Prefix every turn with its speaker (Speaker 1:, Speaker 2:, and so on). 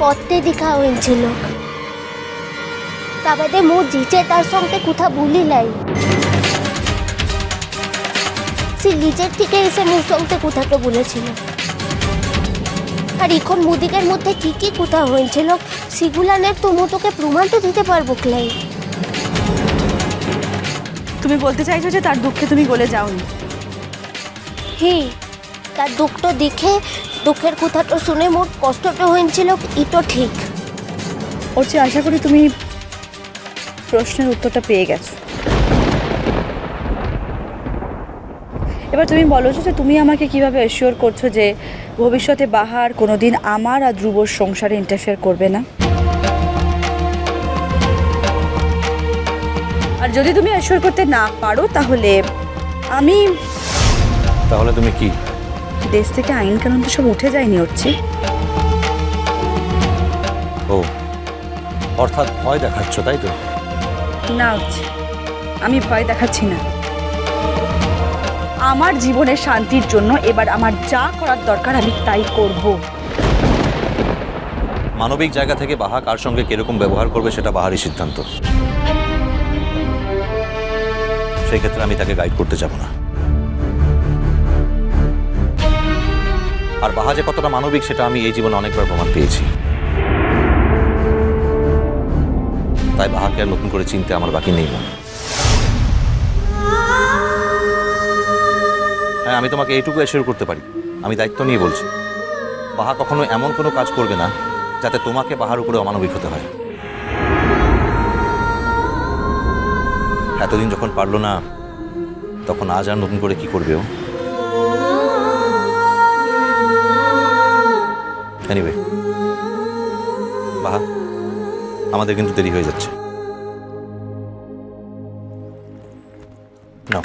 Speaker 1: পথতে দেখা হয়েছিল। তা বাদে মো জিজে তার সঙ্গে কথা বলিলাই সে নিজের থেকে এসে মোর সঙ্গে কথাটা বলেছিল। আর এখন মুদিকের মধ্যে কি কি কথা হয়েছিল সেগুলানের তো মো তোকে প্রমাণ তো দিতে পারব ক্লাই
Speaker 2: তুমি বলতে চাইছো যে তার দুঃখে তুমি গলে যাওনি?
Speaker 1: হে তার দুঃখটা দেখে দুঃখের কথাটা শুনে মোর কষ্টটা হয়েছিল এটো ঠিক।
Speaker 2: ওর চেয়ে আশা করি তুমি প্রশ্নের উত্তরটা পেয়ে গেছো। এবার তুমি বলো যে তুমি আমাকে কীভাবে অ্যাসিওর করছ যে ভবিষ্যতে বাহার কোনোদিন আমার আর ধ্রুবর সংসারে ইন্টারফেয়ার করবে না? আর যদি তুমি অ্যাসিওর করতে না পারো তাহলে আমি
Speaker 3: তাহলে তুমি কি?
Speaker 2: দেশ থেকে আইন কানুন তো সব উঠে যায়নি হচ্ছে
Speaker 3: ও অর্থাৎ ভয় দেখাচ্ছ তাই তো?
Speaker 2: না হচ্ছে। আমি ভয় দেখাচ্ছি না। আমার জীবনের শান্তির জন্য এবার আমার যা করার দরকার আমি তাই করব।
Speaker 3: মানবিক জায়গা থেকে বাহা কার সঙ্গে কীরকম ব্যবহার করবে সেটা বাহারই সিদ্ধান্ত। সেই ক্ষেত্রে আমি তাকে গাইড করতে যাব না। আর বাহা যে কতটা মানবিক সেটা আমি এই জীবনে অনেকবার প্রমাণ পেয়েছি। তাই বাহাকে আর নতুন করে চিনতে আমার বাকি নেই মনে। হ্যাঁ আমি তোমাকে এইটুকু অ্যাসিওর করতে পারি। আমি দায়িত্ব নিয়ে বলছি। বাহা কখনো এমন কোনো কাজ করবে না, যাতে তোমাকে বাহার উপরে অমানবিক হতে হয়। এতদিন যখন পারল না, তখন আজ আর নতুন করে কি করবে ও? এনিওয়ে বাহা আমাদের কিন্তু দেরি হয়ে যাচ্ছে। নাও।